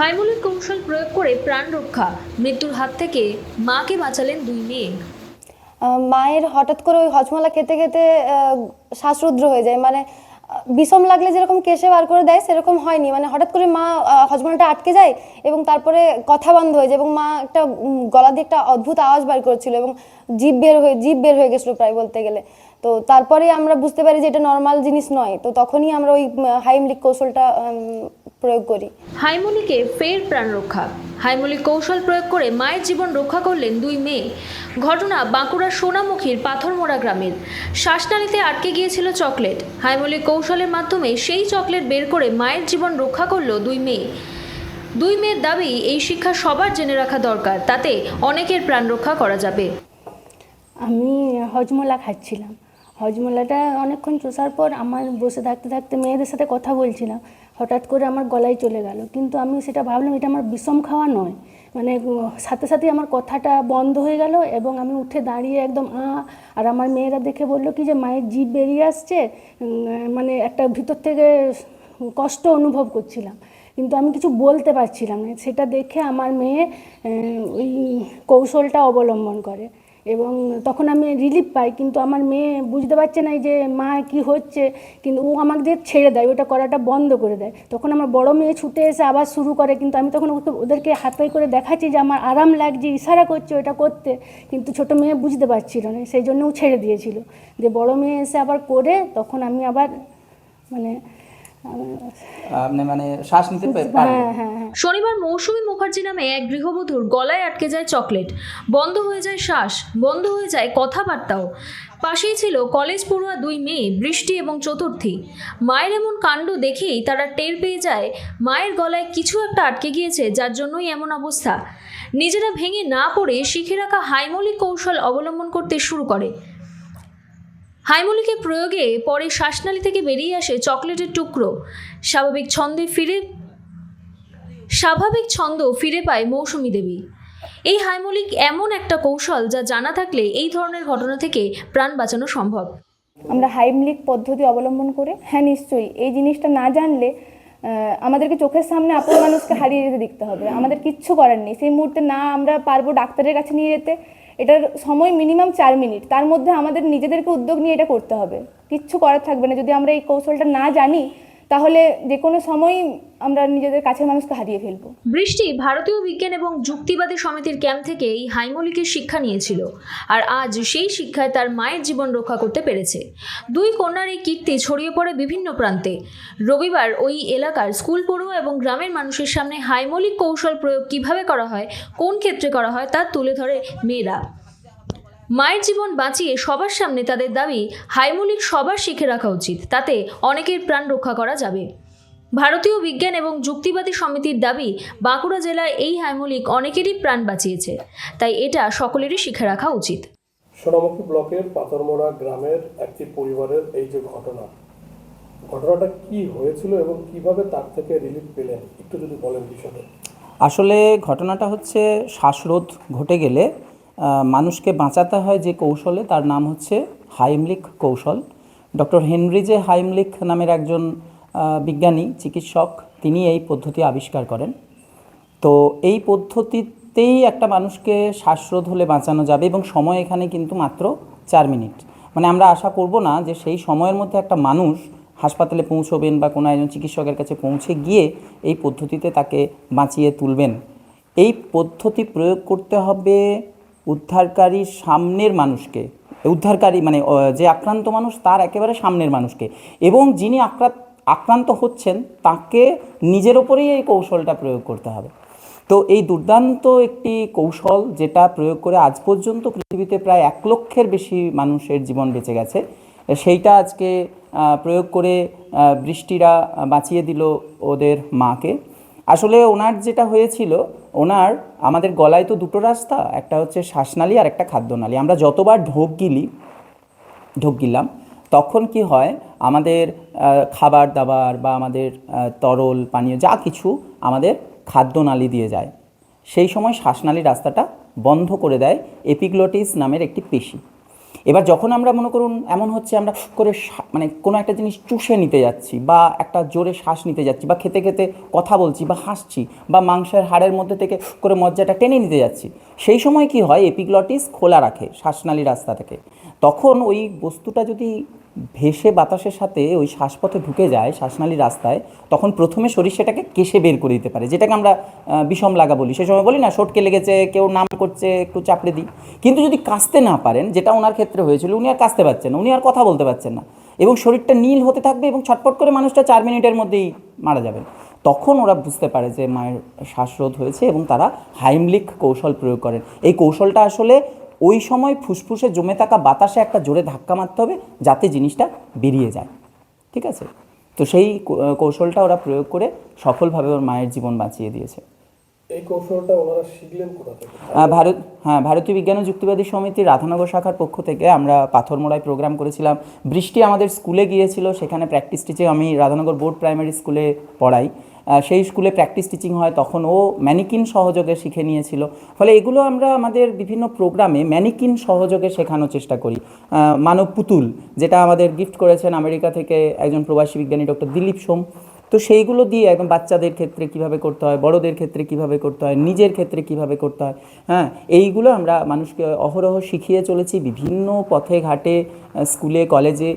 হাইমুলিক কৌশল প্রয়োগ করে প্রাণ রক্ষা। মৃত্যুর হাত থেকে মাকে বাঁচালেন দুই মেয়ে। মায়ের হঠাৎ করে ওই হজমলা খেতে খেতে শ্বাসরুদ্র হয়ে যায়। মানে বিষম লাগলে যেরকম কেশে বার করে দেয়, সেরকম হয়নি। মানে হঠাৎ করে মা হজমলাটা আটকে যায় এবং তারপরে কথা বন্ধ হয়ে যায় এবং মা একটা গলা দিয়ে একটা অদ্ভুত আওয়াজ বার করেছিল এবং জিভ বের হয়ে, জিভ বের হয়ে গেছিল প্রায় বলতে গেলে। তো তারপরে আমরা বুঝতে পারি যে এটা নর্মাল জিনিস নয়। তো তখনই আমরা ওই হাইমলিক কৌশলটা প্রয়োগ করি। হাইমলিকে ফের প্রাণ রক্ষা। হাইমলিক কৌশল প্রয়োগ করে মায়ের জীবন রক্ষা করলেন দুই মেয়ে। ঘটনা বাঁকুড়া সোনামুখীর পাথরমোড়া গ্রামের। শ্বাসনালীতে আটকে গিয়েছিল চকলেট। হাইমলিক কৌশলের মাধ্যমে সেই চকলেট বের করে মায়ের জীবন রক্ষা করল দুই মেয়ে। দুই মেয়ের দাবি এই শিক্ষা সবার জেনে রাখা দরকার তাতে অনেকের প্রাণ রক্ষা করা যাবে। আমি হজমলা খাচ্ছিলাম। হজমোলাটা অনেকক্ষণ চষার পর আমার বসে থাকতে থাকতে মেয়েদের সাথে কথা বলছিলাম। হঠাৎ করে আমার গলায় চলে গেল। কিন্তু আমি সেটা ভাবলাম, এটা আমার বিষম খাওয়া নয়। মানে সাথে সাথে আমার কথাটা বন্ধ হয়ে গেল এবং আমি উঠে দাঁড়িয়ে একদম আ, আর আমার মেয়েরা দেখে বলল, কি যে মায়ের জিভ বেরিয়ে আসছে? মানে একটা ভিতর থেকে কষ্ট অনুভব করছিলাম। কিন্তু আমি কিছু বলতে পারছিলাম না। সেটা দেখে আমার মেয়ে ওই কৌশলটা অবলম্বন করে। এবং তখন আমি রিলিফ পাই, কিন্তু আমার মেয়ে বুঝতে পারছে না যে, মা, কি হচ্ছে? কিন্তু ও আমাকে দিয়ে ছেড়ে দেয়, ওটা করাটা বন্ধ করে দেয়। তখন আমার বড় মেয়ে ছুটে এসে আবার শুরু করে, কিন্তু আমি তখন ওদেরকে হাতে করে দেখাচ্ছি যে, আমার আরাম লাগছে, ইশারা করছে ওটা করতে। কিন্তু ছোট মেয়ে বুঝতে পারছিল না, সেই জন্য ও ছেড়ে দিয়েছিল। যে বড় মেয়ে এসে আবার করে, তখন আমি আবার মানে আপনি মানে শ্বাস নিতে হ্যাঁ হ্যাঁ হ্যাঁ। শনিবার মৌসুমী মুখার্জি নামে এক গৃহবধূর গলায় আটকে যায় চকলেট। বন্ধ হয়ে যায় শ্বাস বন্ধ হয়ে যায় কথাবার্তাও। পাশেই ছিল কলেজ পড়ুয়া দুই মেয়ে বৃষ্টি এবং চতুর্থী। মায়ের এমন কাণ্ড দেখেই তারা টের পেয়ে যায় মায়ের গলায় কিছু একটা আটকে গিয়েছে যার জন্যই এমন অবস্থা। নিজেরা ভেঙে না পড়ে শিখে রাখা হাইমৌলিক কৌশল অবলম্বন করতে শুরু করে। হাইমৌলিকের প্রয়োগে পরে শ্বাসনালী থেকে বেরিয়ে আসে চকলেটের টুকরো। স্বাভাবিক ছন্দে ফিরে, স্বাভাবিক ছন্দ ফিরে পায় মৌসুমী দেবী। এই হাইমৌলিক এমন একটা কৌশল যা জানা থাকলে এই ধরনের ঘটনা থেকে প্রাণ বাঁচানো সম্ভব। আমরা হাইমলিক পদ্ধতি অবলম্বন করে হ্যাঁ নিশ্চয়ই, এই জিনিসটা না জানলে আমাদেরকে চোখের সামনে আপন মানুষকে হারিয়ে যেতে দেখতে হবে। আমাদের কিচ্ছু করার নেই। সেই মুহূর্তে না আমরা পারব ডাক্তারের কাছে নিয়ে যেতে এটার সময় মিনিমাম চার মিনিট তার মধ্যে আমাদের নিজেদেরকে উদ্যোগ নিয়ে এটা করতে হবে। কিচ্ছু করার থাকবে না। যদি আমরা এই কৌশলটা না জানি তাহলে যে কোনো সময়ই আমরা নিজেদের কাছের মানুষকে হারিয়ে ফেলব। বৃষ্টি ভারতীয় বিজ্ঞান এবং যুক্তিবাদী সমিতির ক্যাম্প থেকে এই হাইমৌলিকের শিক্ষা নিয়েছিল আর আজ সেই শিক্ষায় তার মায়ের জীবন রক্ষা করতে পেরেছে। দুই কন্যার এই কীর্তি ছড়িয়ে পড়ে বিভিন্ন প্রান্তে। রবিবার ওই এলাকার স্কুল পড়ুয়া এবং গ্রামের মানুষের সামনে হাইমৌলিক কৌশল প্রয়োগ কীভাবে করা হয়, কোন ক্ষেত্রে করা হয় তা তুলে ধরে মেয়েরা। মায়ের জীবন বাঁচিয়ে সবার সামনে তাদের দাবি হাইমুলিক সবার শিখে রাখা উচিত তাতে অনেকের প্রাণ রক্ষা করা যাবে। ভারতীয় বিজ্ঞান এবং যুক্তিবাদী সমিতির দাবি বাঁকুড়া জেলায় এই হাইমুলিক অনেকেরই প্রাণ বাঁচিয়েছে তাই এটা সকলেরই শিখে রাখা উচিত। সোনামুখী ব্লকের পাথরমোড়া গ্রামের একটি পরিবারের এই যে ঘটনা ঘটনাটা কি হয়েছিল এবং কীভাবে তার থেকে রিলিফ পেলেন? একটু যদি বলেন বিষয়টা। আসলে ঘটনাটা হচ্ছে শ্বাসরোধ ঘটে গেলে মানুষকে বাঁচাতে হয় যে কৌশলে, তার নাম হচ্ছে হাইমলিক কৌশল। ডক্টর হেনরি জে হাইমলিক নামের একজন বিজ্ঞানী, চিকিৎসক, তিনি এই পদ্ধতি আবিষ্কার করেন। তো এই পদ্ধতিতেই একটা মানুষকে শ্বাসরোধ হলে বাঁচানো যাবে এবং সময় এখানে কিন্তু মাত্র চার মিনিট। মানে আমরা আশা করব না যে সেই সময়ের মধ্যে একটা মানুষ হাসপাতালে পৌঁছবেন বা কোনো একজন চিকিৎসকের কাছে পৌঁছে গিয়ে এই পদ্ধতিতে তাকে বাঁচিয়ে তুলবেন। এই পদ্ধতি প্রয়োগ করতে হবে উদ্ধারকারী সামনের মানুষকে, উদ্ধারকারী মানে যে আক্রান্ত মানুষ, তার একেবারে সামনের মানুষকে। এবং যিনি আক্রান্ত আক্রান্ত হচ্ছেন, তাকে নিজের ওপরেই এই কৌশলটা প্রয়োগ করতে হবে। তো এই দুর্দান্ত একটি কৌশল যেটা প্রয়োগ করে আজ পর্যন্ত পৃথিবীতে প্রায় এক লক্ষের বেশি মানুষের জীবন বেঁচে গেছে, সেইটা আজকে প্রয়োগ করে বৃষ্টিরা বাঁচিয়ে দিল ওদের মাকে। আসলে ওনার যেটা হয়েছিল, ওনার আমাদের গলায় তো দুটো রাস্তা, একটা হচ্ছে শ্বাসনালী আর একটা খাদ্যনালী। আমরা যতবার ঢোক গিলি, ঢোক গিলাম, তখন কি হয়, আমাদের খাবার দাবার বা আমাদের তরল, পানীয় যা কিছু আমাদের খাদ্যনালী দিয়ে যায়। সেই সময় শ্বাসনালী রাস্তাটা বন্ধ করে দেয় এপিগ্লোটিস নামের একটি পেশি। এবার যখন আমরা মনে করুন এমন হচ্ছে আমরা করে মানে কোনো একটা জিনিস চুষে নিতে যাচ্ছি বা একটা জোরে শ্বাস নিতে যাচ্ছি বা খেতে খেতে কথা বলছি বা হাসছি বা মাংসের হাড়ের মধ্যে থেকে করে মজ্জাটা টেনে নিতে যাচ্ছি, সেই সময় কি হয় এপিগ্লটিস খোলা রাখে শ্বাসনালী রাস্তা থেকে। তখন ওই বস্তুটা যদি ভেসে বাতাসের সাথে ওই শ্বাসপথে ঢুকে যায় শ্বাসনালী রাস্তায়, তখন প্রথমে শরীর সেটাকে কেশে বের করে দিতে পারে, যেটাকে আমরা বিষম লাগা বলি। সে সময় বলি, না সটকে লেগেছে, কেউ নাম করছে, একটু চাপড়ে দিই। কিন্তু যদি কাশতে না পারেন, যেটা ওনার ক্ষেত্রে হয়েছিল, উনি আর কাশতে পারছেন না, উনি আর কথা বলতে পারছেন না। এবং শরীরটা নীল হতে থাকবে এবং ছটপট করে মানুষটা চার মিনিটের মধ্যেই মারা যাবেন তখন ওরা বুঝতে পারে যে মায়ের শ্বাসরোধ হয়েছে এবং তারা হাইমলিক কৌশল প্রয়োগ করেন। এই কৌশলটা আসলে ওই সময় ফুসফুসে জমে থাকা বাতাসে একটা জোরে ধাক্কা মারতে হবে যাতে জিনিসটা বেরিয়ে যায়। ঠিক আছে? তো সেই কৌশলটা ওরা প্রয়োগ করে সফলভাবে ওর মায়ের জীবন বাঁচিয়ে দিয়েছে। এই কৌশলটা ওনারা শিখলেন কোথা থেকে? ভারত হ্যাঁ ভারতীয় বিজ্ঞান ও যুক্তিবাদী সমিতির রাধানগর শাখার পক্ষ থেকে আমরা পাথরমোড়ায় প্রোগ্রাম করেছিলাম। বৃষ্টি আমাদের স্কুলে গিয়েছিল সেখানে প্র্যাকটিস টিচিং আমি রাধানগর বোর্ড প্রাইমারি স্কুলে পড়াই। সেই স্কুলে প্র্যাকটিস টিচিং হয়, তখন ও ম্যানিকিন সহযোগে শিখে নিয়েছিল। ফলে এগুলো আমরা আমাদের বিভিন্ন প্রোগ্রামে ম্যানিকিন সহযোগে শেখানোর চেষ্টা করি। মানব পুতুল, যেটা আমাদের গিফট করেছেন আমেরিকা থেকে একজন প্রবাসী বিজ্ঞানী ডক্টর দিলীপ সোম। তো সেইগুলো দিয়ে একদম বাচ্চাদের ক্ষেত্রে কীভাবে করতে হয় বড়দের ক্ষেত্রে কীভাবে করতে হয় নিজের ক্ষেত্রে কীভাবে করতে হয় হ্যাঁ? এইগুলো আমরা মানুষকে অহরহ শিখিয়ে চলেছি বিভিন্ন পথে ঘাটে স্কুলে কলেজে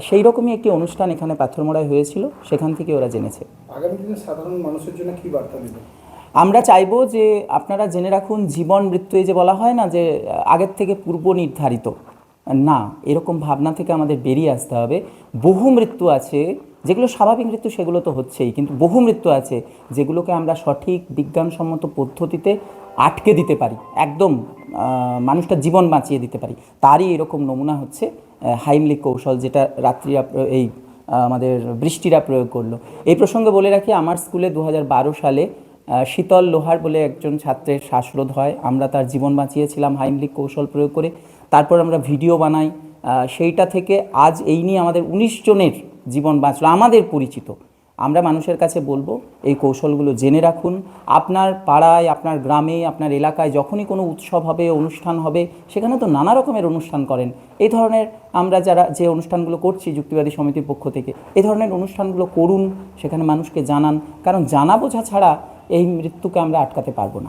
সেই রকমই একটি অনুষ্ঠান এখানে পাথরমোড়ায় হয়েছিল সেখান থেকে ওরা জেনেছে। আগামী দিনে সাধারণ মানুষের জন্য কি বার্তা দেবেন? আমরা চাইব যে আপনারা জেনে রাখুন জীবন মৃত্যু এই যে বলা হয় না যে আগের থেকে পূর্ব নির্ধারিত। না এরকম ভাবনা থেকে আমাদের বেরিয়ে আসতে হবে। বহু মৃত্যু আছে যেগুলো স্বাভাবিক মৃত্যু সেগুলো তো হচ্ছেই। কিন্তু বহু মৃত্যু আছে যেগুলোকে আমরা সঠিক বিজ্ঞানসম্মত পদ্ধতিতে আটকে দিতে পারি। একদম মানুষটা জীবন বাঁচিয়ে দিতে পারি। তারই এরকম নমুনা হচ্ছে আহ, হাইমলিক কৌশল যেটা রাত্রি এই আমাদের বৃষ্টিরা প্রয়োগ করল। এই প্রসঙ্গে বলে রাখি আমার স্কুলে দু হাজার বারো সালে শীতল লোহার বলে একজন ছাত্রের শ্বাসরোধ হয়। আমরা তার জীবন বাঁচিয়েছিলাম হাইমলিক কৌশল প্রয়োগ করে। তারপর আমরা ভিডিও বানাই। সেইটা থেকে আজ এই নিয়ে আমাদের উনিশ জনের জীবন বাঁচলো, আমাদের পরিচিত। আমরা মানুষের কাছে বলব, এই কৌশলগুলো জেনে রাখুন। আপনার পাড়ায়, আপনার গ্রামে, আপনার এলাকায় যখনই কোনো উৎসব হবে, অনুষ্ঠান হবে, সেখানে তো নানা রকমের অনুষ্ঠান করেন। এই ধরনের আমরা যারা যে অনুষ্ঠানগুলো করছি যুক্তিবাদী সমিতির পক্ষ থেকে এই ধরনের অনুষ্ঠানগুলো করুন, সেখানে মানুষকে জানান। কারণ জানা বোঝা ছাড়া এই মৃত্যুকে আমরা আটকাতে পারব না।